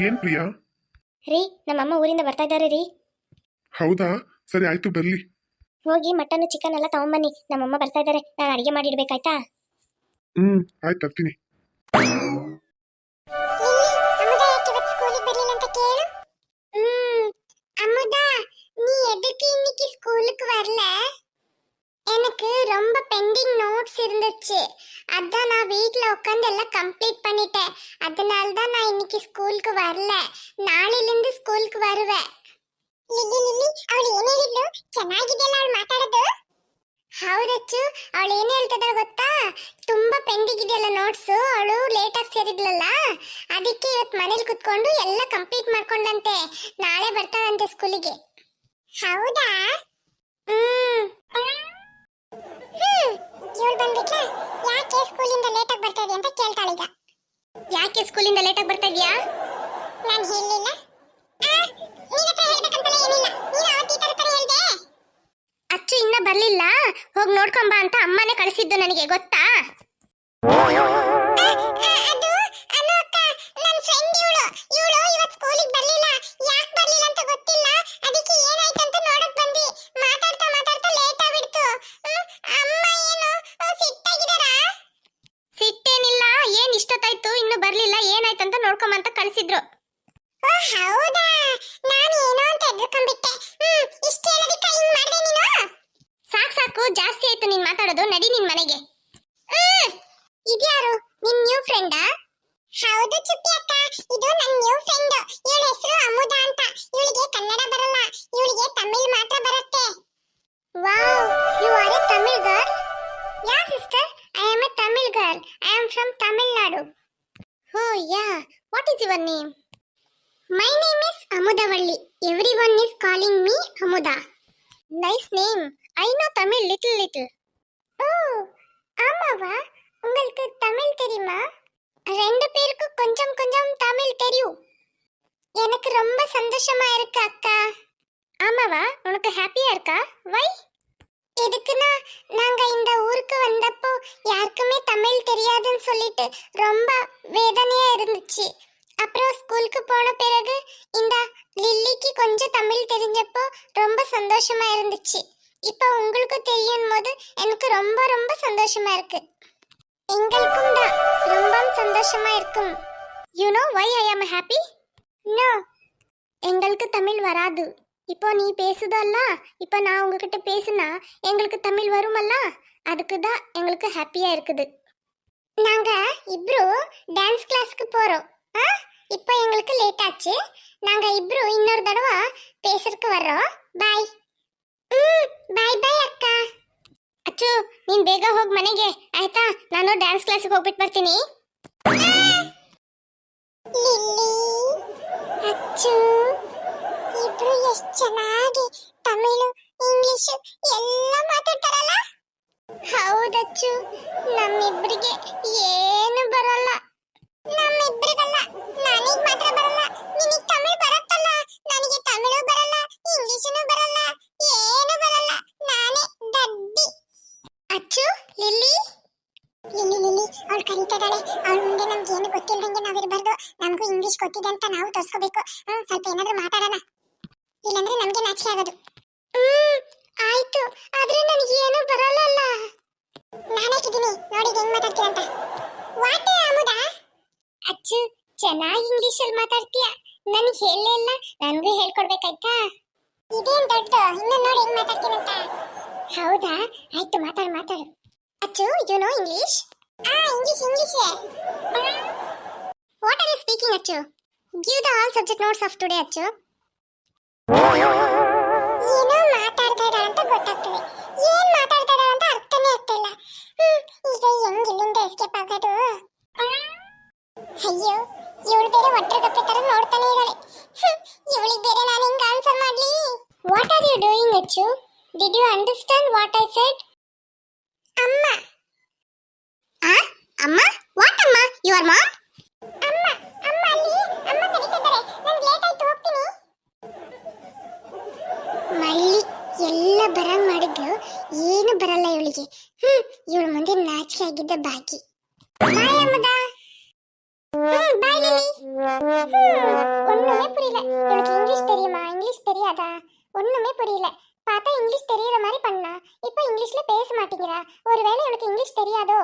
ರೀ ಏನ್ ಪ್ರಿಯಾ ರೀ ನಮ್ಮಮ್ಮ ಊರಿಂದ ಬರ್ತಾ ಇದ್ದಾರೆ ರೀ ಹೌದಾ ಸರಿ ಆಯ್ತು ಬರ್ಲಿ ಹೋಗಿ ಮಟನ್ ಚಿಕನ್ ಎಲ್ಲ ತಗೊಂಬನ್ನಿ ನಮ್ಮಮ್ಮ ಬರ್ತಾ ಇದ್ದಾರೆ ನಾನು ಅಡಿಗೆ ಮಾಡಿಡ್ಬೇಕಾಯ್ತಾ ಹ್ಮ್ ಆಯ್ತು ತರ್ತೀನಿ அமுதா நீ எதுக்கு இன்னைக்கு ஸ்கூலுக்கு வரல எனக்கு ரொம்ப பெண்டிங் நோட்ஸ் இருந்துச்சு அதான் நான் வீட்ல உட்காந்து எல்லாம் கம்ப்ளீட் பண்ணிட்டேன் அதனால தான் நான் இன்னைக்கு ஸ்கூலுக்கு வரல ನಾಳೆಲಿಂದ ಸ್ಕೂಲ್ಗೆ ಬರುವೆ ಲಿಲ್ಲಿ ಲಿಲ್ಲಿ ಅವಳು ಏನು ಹೇಳಿದ್ಲು ಚೆನ್ನಾಗಿದೆಯಲ್ಲ ಅವಳು ಮಾತಾಡೋದು ಹೌದಚ್ಚು ಅವಳು ಏನು ಹೇಳ್ತಿದ್ದಾಳೆ ಗೊತ್ತಾ ತುಂಬಾ ಪೆಂಡಿಂಗ್ ಇದೆಯಲ್ಲ ನೋಟ್ಸು ಅವಳು ಲೇಟಾಗಿ ಸೇರಿದ್ಲಲ್ಲ ಅದಕ್ಕೆ ಇವತ್ತು ಮನೇಲಿ ಕುತ್ಕೊಂಡು ಎಲ್ಲ ಕಂಪ್ಲೀಟ್ ಮಾಡ್ಕೊಂಡಂತೆ ನಾಳೆ ಬರ್ತಾಳಂತೆ ಸ್ಕೂಲಿಗೆ ಹೌದಾ ಹ್ಮ್ ಇವಳು ಬಂದ್ಬಿಟ್ಲ ಯಾಕೆ ಸ್ಕೂಲಿಂದ ಲೇಟಾಗಿ ಬರ್ತಾ ಇದೆಯಾ ಅಂತ ಕೇಳ್ತಾಳೀಗ. ಯಾಕೆ ಸ್ಕೂಲಿಂದ ಲೇಟಾಗಿ ಬರ್ತಾ ಇದೆಯಾ? ನಾನು ಹೇಳಲಿಲ್ಲ. ಅಚ್ಚು ಇನ್ನ ಬರ್ಲಿಲ್ಲ. ಹೋಗಿ ನೋಡ್ಕೊಂಬ ಅಂತ ಅಮ್ಮನೇ ಕಳಿಸಿದ್ದು ನನಗೆ ಗೊತ್ತಾ? ಅದು ನನ್ನ ಫ್ರೆಂಡ್ ಇವಳು. ಇವಳು ಇವತ್ತು ಸ್ಕೂಲಿಗೆ ಬರ್ಲಿಲ್ಲ. ಯಾಕೆ ಬರ್ಲಿಲ್ಲ ಅಂತ ಗೊತ್ತಿಲ್ಲ. ಅದಕ್ಕೆ ಏನಾಯ್ತು ಅಂತ ನೋಡಕ್ ಬಂದಿ ಮಾತಾಡ್ತಾ ಮಾತಾಡ್ತಾ ಲೇಟ್ ಆಗ್ಬಿಡ್ತು ಹ್ಮ್, ಅಮ್ಮ ಏನು ಆ, ಸಿಟ್ಟಾಗಿದಾರಾ ಸಿಟ್ಟೇನಿಲ್ಲ ಏನ್ ಇಷ್ಟೊತ್ತಾಯ್ತು ಇನ್ನು ಬರ್ಲಿಲ್ಲ ಏನಾಯ್ತು ಅಂತ ನೋಡ್ಕೊಂಬಂತ ಕಳಿಸಿದ್ರು ಓ ಹೌದಾ ನಾನು ಏನೋ ಅಂತ ಹೆದರ್ಕೊಂಡ್ಬಿಟ್ಟೆ ಹ್ಮ್ ಇಷ್ಟ ಹೇಳೋದಕ್ಕೆ ಹಿಂಗ್ ಮಾಡ್ದೆ ನೀನು ಸಾಕ್ ಸಾಕು ಜಾಸ್ತಿ ಆಯ್ತು ನೀನ್ ಮಾತಾಡೋದು, ನಡಿ ನಿನ್ ಮನೆಗೆ. ಇದ್ಯಾರು? ನಿನ್ ನ್ಯೂ ಫ್ರೆಂಡಾ ಹೌದು ಚುಪ್ಪಿ ಅಕ್ಕ, ಇದು ನನ್ನ ನ್ಯೂ ಫ್ರೆಂಡ್ ಇವಳ ಹೆಸರು ಅಮುದಾ ಅಂತ. ಇವಳಿಗೆ ಕನ್ನಡ ಬರಲ್ಲ, ಇವಳಿಗೆ ತಮಿಳ್ ಮಾತ್ರ ಬರುತ್ತೆ. Wow you are a Tamil girl yeah sister I am a Tamil girl I am from Tamil Nadu. Oh, yeah what is your name my name is Amudavalli. Everyone is calling me Amuda. Nice name. I know Tamil little little. Oh, ஆமாவா? உங்களுக்கு தமிழ் தெரியுமா? ரெண்டு பேருக்கும் கொஞ்சம் கொஞ்சம் தமிழ் தெரியும். எனக்கு ரொம்ப சந்தோஷமா இருக்கு அக்கா. ஆமாவா? உனக்கு ஹாப்பியா இருக்கா? வை எதுக்குன்னா நாங்க இந்த ஊருக்கு வந்தப்போ யாருக்குமே தமிழ் தெரியாதுன்னு சொல்லிட்டு ரொம்ப வேதனையா இருந்துச்சு. அப்புறம் ஸ்கூலுக்கு போன பிறகு இந்த லில்லிக்கு கொஞ்சம் தமிழ் தெரிஞ்சப்போ ரொம்ப சந்தோஷமா இருந்துச்சு. இப்போ உங்களுக்கு தெரியும் போது எனக்கு ரொம்ப ரொம்ப சந்தோஷமா இருக்கு. எங்களுக்கும் தான் ரொம்ப சந்தோஷமா இருக்கும். You know why I am happy no எங்களுக்கு தமிழ் வராது. இப்போ நீ பேசுதல்ல இப்போ நான் உங்ககிட்ட பேசுனா எங்களுக்கு தமிழ் வருமல்ல? அதுக்கு தான் எங்களுக்கு ஹாப்பியா இருக்குது. நாங்க இப்ரோ டான்ஸ் கிளாஸ்க்கு போறோம். ஆ? இப்போ எங்களுக்கு லேட் ஆச்சு. நாங்க இப்ரோ இன்னொரு தடவை பேசுறதுக்கு வர்றோம். பாய் ಬಾಯ್ ಬಾಯ್ ಅಕ್ಕ ಅಚ್ಚು ನೀನ್ ಬೇಗ ಹೋಗ್ ಮನೆಗೆ ಆಯ್ತಾ ನಾನು ಡ್ಯಾನ್ಸ್ ಕ್ಲಾಸಿಗೆ ಹೋಗ್ಬಿಟ್ಟು ಬರ್ತೀನಿ ಅಚ್ಚು ಇಬ್ರು ಎಷ್ಟು ಚೆನ್ನಾಗಿ ತಮಿಳು ಇಂಗ್ಲಿಷ್ ಎಲ್ಲ ಮಾತಾಡ್ತಾರಲ್ಲ ಹೌದಚ್ಚು ನಮ್ಮಿಬ್ರಿಗೆ ಏನು ಬರಲ್ಲ ನಮ್ಮಿಬ್ರಿಗಲ್ಲ ನನಗ್ ಮಾತ್ರ ಬರಲ್ಲ ನಿನಗ್ ನಾವು ತೋರಿಸ್ಕೋಬೇಕು. ಹ್ಮ್, ಸ್ವಲ್ಪ ಏನಾದ್ರೂ ಮಾತಾಡೋಣ. ಇಲ್ಲಾಂದ್ರೆ ನಮ್ಗೆ ನಾಚಿಕೆ ಆಗೋದು. ಹ್ಮ್, ಆಯ್ತು. ಆದ್ರೆ ನನಗೆ ಏನು ಬರಲ್ಲಲ್ಲ. ನಾನೇಕಿದ್ದೀನಿ ನೋಡಿ ಹೆಂಗ್ ಮಾತಾಡ್ತೀಯ ಅಂತ. ವಾಟೆ ಅಮುದಾ. ಅಚ್ಚು, ಚೆನ್ನಾಗಿ ಇಂಗ್ಲಿಷ್ ಅಲ್ಲಿ ಮಾತಾಡ್ತೀಯ. ನನಗೆ ಹೇಳಲೇ ಇಲ್ಲ. ನನಗೂ ಹೇಳ್ಕೊಡ್ಬೇಕಾಯ್ತಾ? ಇದೇನ್ ದೊಡ್ಡ ಇನ್ನು ನೋಡಿ ಹೆಂಗ್ ಮಾತಾಡ್ತೀನಂತ ಹೌದಾ? ಆಯ್ತು, ಮಾತಾಡು ಮಾತಾಡು. Acchu you know English ah English English what are you speaking Acchu? give the all subject notes of today Achchu ಏನೋ ಮಾತಾಡ್ತಾ ಇದ್ದಾಳೆ ಅಂತ ಗೊತ್ತಾಗ್ತದೆ ಏನ್ ಮಾತಾಡ್ತಾ ಇದ್ದಾಳೆ ಅಂತ ಅರ್ಥನೇ ಆಗ್ತಿಲ್ಲ ಹ್ಮ್ ಈಗ ಹೆಂಗ್ ಇಲ್ಲಿಂದ ಎಸ್ಕೇಪ್ ಆಗೋದು ಅಯ್ಯೋ ಇವಳು ಬೇರೆ ಒಟ್ಟರೆ ಕಪ್ಪೆ ತರ ನೋಡ್ತಾನೆ ಇದ್ದಾಳೆ ಇವಳಿಗೆ ಬೇರೆ ನಾನು ಹಿಂಗ ಆನ್ಸರ್ ಮಾಡ್ಲಿ what are you doing Achchu did you understand what I said ಅಮ್ಮ ಆ ಅಮ್ಮ ವಾಟ್ ಅಮ್ಮ ಯು ಆರ್ ಮಾಮ್ ಮಳ್ಳಿ ಎಲ್ಲ ಬರಂಗ್ ಮಾಡಿದ್ಲು ಏನು ಬರಲ್ಲ ಇವಳಿಗೆ ಹ್ಮ್ ಇವಳ ಮುಂದೆ ನಾಚಿಕೆ ಆಗಿದ್ದ ಬಾಕಿ ಬಾಯ್ ಅಮ್ಮದ ಹ್ಮ್ ಬಾಯ್ ಲಿಲಿ ஒண்ணுமே புரியல இவளுக்கு இங்கிலீஷ் தெரியுமா இங்கிலீஷ் தெரியாதா ஒண்ணுமே புரியல பார்த்தா இங்கிலீஷ் தெரியற மாதிரி பண்ணா இப்போ இங்கிலீஷ்ல பேச மாட்டேங்கிறா ஒருவேளை இவளுக்கு இங்கிலீஷ் தெரியாதோ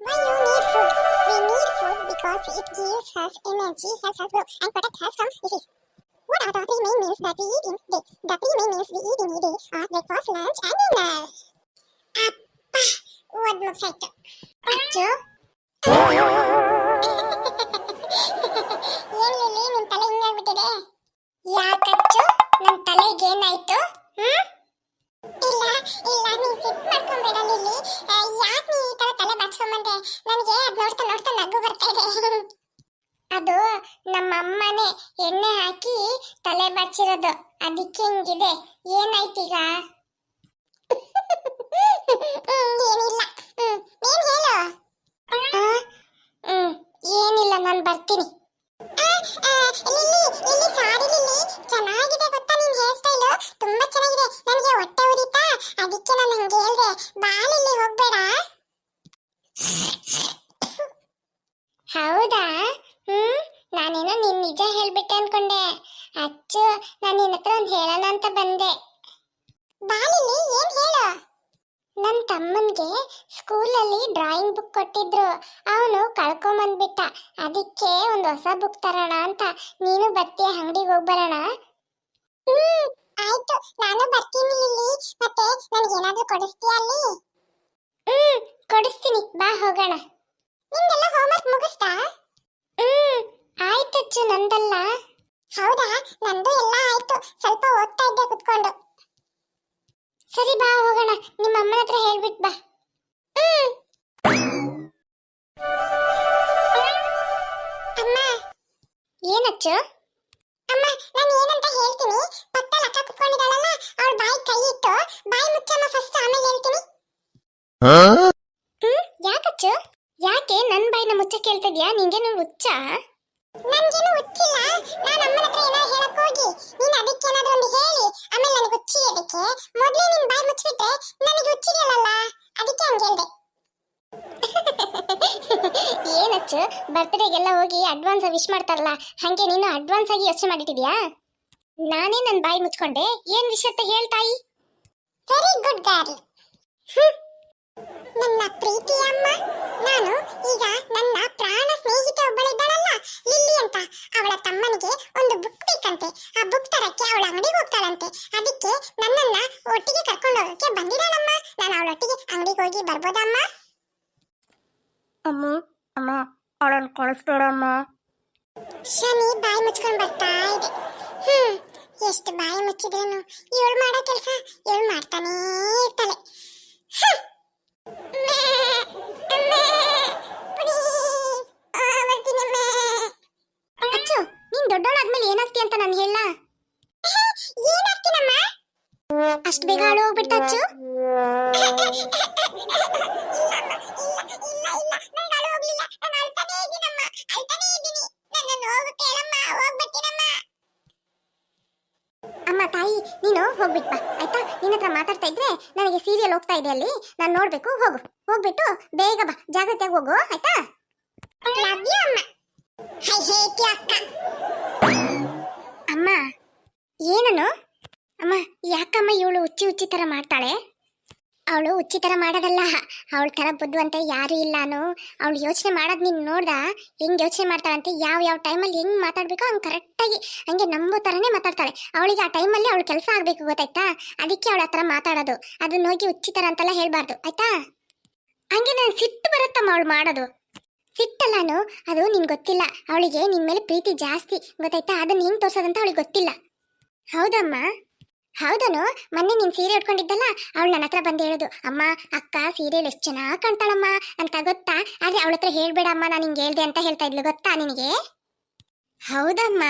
Why you need food? We need food because it gives us energy, helps us grow, and protect us from disease. What are the three main meals that we eat in day? The three main meals we eat in a day are breakfast, lunch, and dinner. ಅಪ್ಪ ಓದ್ ಮುಗ್ಸಾಯ್ತು ಅಚ್ಚು ಏನ್ lily ನಿನ್ ತಲೆ ಹಿಂಗಾಗ್ಬಿಟ್ಟಿದೆ ಯಾಕಚ್ಚು ನನ್ ತಲೆಗೆ ಏನಾಯ್ತು ಹ್ಮ್ ಇಲ್ಲ ಇಲ್ಲ ನೀನ್ ಸಿಟ್ ಮಾಡ್ಕೊಂಬೇಡ ಲಿಲ್ಲಿ ಯಾಕೆ ನೀ ಈ ತರ ತಲೆ ನನಗೆ ಅದ್ ನೋಡ್ತಾ ನೋಡ್ತಾ ನಗು ಬರ್ತಾ ಇದೆ. ಅದು ನಮ್ಮ ಅಮ್ಮನೇ ಎಣ್ಣೆ ಹಾಕಿ ತಲೆ ಬಚ್ಚಿರೋದು ಅದಕ್ಕೆ ಹಿಂಗಿದೆ. ಏನಾಯ್ತೀಗ ಏನಿಲ್ಲ. ಏನ್ ಹೇಳು. ಏನಿಲ್ಲ ನಾನು ಬರ್ತೀನಿ. ಲಿಲ್ಲಿ ಲಿಲ್ಲಿ ಸಾರಿ ಲಿಲ್ಲಿ ಚೆನ್ನಾಗಿದೆ ಗೊತ್ತಾ ನಿನ್ ಹೇರ್ ಸ್ಟೈಲು ತುಂಬಾ ಚೆನ್ನಾಗಿದೆ ನನಗೆ ಹೊಟ್ಟೆ ಉರಿತಾ ಅದಕ್ಕೆ ನಾನು ಹಂಗೆ ಹೇಳ್ದೆ ಬಾ ಲಿಲ್ಲಿ ಹೋಗ್ಬೇಡ ಹೌದಾ ಹ್ಮ್ ನಾನೇನೋ ನಿನ್ ನಿಜ ಹೇಳ್ಬಿಟ್ಟೆ ಅನ್ಕೊಂಡೆ ಅಚ್ಚು ನಾನು ನಿನ್ನ ಹತ್ರ ಒಂದು ಹೇಳೋಣ ಅಂತ ಬಂದೆ ಬಾ ಲಿಲ್ಲಿ ಏನ್ ಹೇಳು ನನ್ನ ತಮ್ಮನಿಗೆ ಸ್ಕೂಲಲ್ಲಿ ಡ್ರಾಯಿಂಗ್ ಬುಕ್ ಕೊಟ್ಟಿದ್ರು. ಅವನು ಕಳ್ಕೊಂಬಂದ್ಬಿಟ್ಟ. ಅದಕ್ಕೆ ಒಂದು ಹೊಸ ಬುಕ್ ತರೋಣ ಅಂತ. ನೀನು ಬರ್ತೀಯ ಅಂಗಡಿಗೆ ಹೋಗಿ ಬರೋಣ ಹ್ಮ್, ಆಯ್ತು. ನಾನು ಬರ್ತೀನಿ ಇಲ್ಲಿ ಮತ್ತೆ ನನಗೆ ಏನಾದ್ರೂ ಕೊಡಿಸ್ತೀಯ ಅಲ್ಲಿ? ಹ್ಮ್, ಕೊಡಿಸ್ತೀನಿ. ಬಾ, ಹೋಗೋಣ. ನಿಂದೆಲ್ಲ ಹೋಮ್ವರ್ಕ್ ಮುಗಿಸ್ತಾ? ಹ್ಮ್, ಆಯ್ತಚ್ಚು ನಂದಲ್ಲ. ಹೌದಾ? ನಂದು ಎಲ್ಲ ಆಯ್ತು. ಸ್ವಲ್ಪ ಓದ್ತಾ ಇದ್ದೆ ಕುತ್ಕೊಂಡು. ಸರಿ ಬಾ, ಹೋಗೋಣ. ನಿಮ್ಮ ಅಮ್ಮನ ಹತ್ರ ಹೇಳ್ಬಿಟ್ ಬಾ. ಅಮ್ಮ ಏನಚ್ಚು ಅಮ್ಮ, ನಾನು ಏನಂತ ಹೇಳ್ತೀನಿ? ಪಕ್ಕದಲ್ಲಿ ಅಕ್ಕ ಕುತ್ಕೊಂಡಿದ್ದಾಳಲ್ಲ, ಅವಳ ಬಾಯಿ ಕೈ ಇಟ್ಟು ಬಾಯಿ ಮುಚ್ಚಮ್ಮ ಫಸ್ಟ್ ಆಮೇಲೆ ಹೇಳ್ತೀನಿ. ಹ್ಮ್ ಯಾಕಚ್ಚು ಯಾಕೆ ನನ್ನ ಬಾಯಿನ ಮುಚ್ಚ ಕೇಳ್ತಿದ್ಯಾ? ನಿಂಗೇನು ಹುಚ್ಚ? ನನ್ಗೇನು ಹುಚ್ಚಿಲ್ಲ. ನಾನು ಅಮ್ಮನ ಹತ್ರ ಏನಾದ್ರು ಹೇಳಕ್ ಹೋಗಿ. ನೀನ್ ಅದಕ್ಕೆ ಏನಾದ್ರು ಒಂದು ಹೇಳಿ ಆಮೇಲೆ ನನಗೆ ಹುಚ್ಚಿ ಅದಕ್ಕೆ ಮೊದಲೇ ನಿನ್ ಬಾಯಿ ಮುಚ್ಚಿಬಿಟ್ರೆ ನನಗೆ ಹುಚ್ಚಿರಲ್ಲ ಅದಕ್ಕೆ ಹಂಗೆ ಹೇಳ್ದೆ ಏನಚ್ಚು ಬರ್ತ್ಡೇಗೆಲ್ಲ ಹೋಗಿ ಅಡ್ವಾನ್ಸ್ ವಿಶ್ ಮಾಡ್ತಾರಲ್ಲ, ಹಂಗೆ ನೀನು ಅಡ್ವಾನ್ಸ್ ಆಗಿ ಯೋಚನೆ ಮಾಡಿಟ್ಟಿದ್ಯಾ? ನಾನೇ ನನ್ನ ಬಾಯಿ ಮುಚ್ಕೊಂಡೆ, ಏನ್ ವಿಷಯ ಅಂತ ಹೇಳ್ತಾಯಿ ವೆರಿ ಗುಡ್ ಗರ್ಲ್ ನನ್ನ ಪ್ರೀತಿ ಅಮ್ಮ, ನಾನು ಈಗ ನನ್ನ ಪ್ರಾಣ ಸ್ನೇಹಿತೆ ಒಬ್ಬಳಿದ್ದಾಳಲ್ಲ ಲಿಲ್ಲಿ ಅಂತ. ಅವಳ ತಮ್ಮನಿಗೆ ಒಂದು ಬುಕ್ ಬೇಕಂತೆ. ಆ ಬುಕ್ ತರಕ್ಕೆ ಅವಳ ಅಂಗಡಿಗೆ ಹೋಗ್ತಾಳಂತೆ. ಅದಕ್ಕೆ ನನ್ನನ್ನ ಒಟ್ಟಿಗೆ ಕರ್ಕೊಂಡು ಹೋಗಕ್ಕೆ ಬಂದಿದ್ದಾಳಮ್ಮ. ನಾನು ಅವಳೊಟ್ಟಿಗೆ ಅಂಗಡಿಗೆ ಹೋಗಿ ಬರ್ಬೋದಮ್ಮ? ಅಮ್ಮ ಅಮ್ಮ ಅವಳನ್ನು ಕಳಿಸ್ಬೇಡಮ್ಮ ಶನಿ ಬಾಯಿ ಮುಚ್ಕೊಂಡು ಬರ್ತಾ ಇದೆ. ಹ್ಮ್ ಎಷ್ಟು ಬಾಯಿ ಮುಚ್ಚಿದ್ರೇನು? ಇವಳು ಮಾಡೋ ಕೆಲಸ ಇವಳು ಮಾಡ್ತಾನೇ ಇರ್ತಾಳೆ. ಅಚ್ಚು ನೀನ್ ದೊಡ್ಡವಳಾದ್ಮೇಲೆ ಏನಾಗ್ತಿ ಅಂತ ನಾನು ಹೇಳ. ಏನಾಗ್ತೀನಮ್ಮ? ಅಷ್ಟು ಬೇಗ ಹಾಳು ಹೋಗ್ಬಿಟ್ಟು ಅಚ್ಚು? ಅಮ್ಮ, ತಾಯಿ, ನೀನು ಹೋಗ್ಬಿಟ್ ಬಾ, ಆಯ್ತಾ? ನಿನ್ನ ಹತ್ರ ಮಾತಾಡ್ತಾ ಇದ್ರೆ ನನಗೆ ಸೀರಿಯಲ್ ಹೋಗ್ತಾ ಇದೆ ಅಲ್ಲಿ. ನಾನು ನೋಡ್ಬೇಕು, ಹೋಗು. ಹೋಗ್ಬಿಟ್ಟು ಬೇಗ ಬಾ ಜಾಗ್ರತೆಯಾಗಿ ಹೋಗು, ಆಯ್ತಾ? ಅಮ್ಮ. ಏನನು? ಅಮ್ಮ, ಯಾಕಮ್ಮ ಇವಳು ಉಚ್ಚಿ ಹುಚ್ಚಿ ತರ ಮಾಡ್ತಾಳೆ? ಅವಳು ಹುಚ್ಚಿ ಥರ ಮಾಡೋದಲ್ಲ. ಅವಳ ತರ ಬುದ್ಧಿವಂತ ಯಾರು ಇಲ್ಲಾನು ಅವಳು ಯೋಚನೆ ಮಾಡೋದು ನೀನು ನೋಡ್ದ? ಹೆಂಗ್ ಯೋಚನೆ ಮಾಡ್ತಾಳಂತೆ? ಯಾವ ಯಾವ ಟೈಮಲ್ಲಿ ಹೆಂಗೆ ಮಾತಾಡಬೇಕು ಹಂಗೆ ಕರೆಕ್ಟಾಗಿ ಹಂಗೆ ನಂಬೋ ಥರನೇ ಮಾತಾಡ್ತಾಳೆ. ಅವಳಿಗೆ ಆ ಟೈಮಲ್ಲಿ ಅವಳು ಕೆಲಸ ಆಗಬೇಕು ಗೊತ್ತಾಯ್ತಾ? ಅದಕ್ಕೆ ಅವಳ ಹತ್ರ ಮಾತಾಡೋದು. ಅದನ್ನ ಹೋಗಿ ಹುಚ್ಚಿ ಥರ ಅಂತೆಲ್ಲ ಹೇಳಬಾರ್ದು. ಆಯ್ತಾ? ಹಂಗೆ ನಾನು ಸಿಟ್ಟು ಬರುತ್ತಮ್ಮ ಅವಳು ಮಾಡೋದು. ಸಿಟ್ಟಲ್ಲಾನು ಅದು ನಿನ್ಗೆ ಗೊತ್ತಿಲ್ಲ. ಅವಳಿಗೆ ನಿಮ್ಮ ಮೇಲೆ ಪ್ರೀತಿ ಜಾಸ್ತಿ. ಗೊತ್ತಾಯ್ತಾ? ಅದನ್ನ ಹೆಂಗ್ ತೋರ್ಸೋದಂತ ಅವಳಿಗೆ ಗೊತ್ತಿಲ್ಲ. ಹೌದಮ್ಮ. ಹೌದನು, ಮೊನ್ನೆ ನೀನ್ ಸೀರೆ ಉಟ್ಕೊಂಡಿದ್ದಲ್ಲ, ಅವಳು ನನ್ನ ಹತ್ರ ಬಂದು ಹೇಳುದು, ಅಮ್ಮ, ಅಕ್ಕ ಸೀರೆಯಲ್ಲಿ ಎಷ್ಟು ಚೆನ್ನಾಗಿ ಕಾಣ್ತಾಳಮ್ಮ, ಅಂತ ಗೊತ್ತಾ? ಆದ್ರೆ ಅವಳ ಹತ್ರ ಹೇಳ್ಬೇಡ ಅಮ್ಮ, ನಾನು ಹಿಂಗೆ ಹೇಳ್ದೆ ಅಂತ ಹೇಳ್ತಾ ಇದ್ಲು, ಗೊತ್ತಾ ನಿನಗೆ? ಹೌದಮ್ಮ.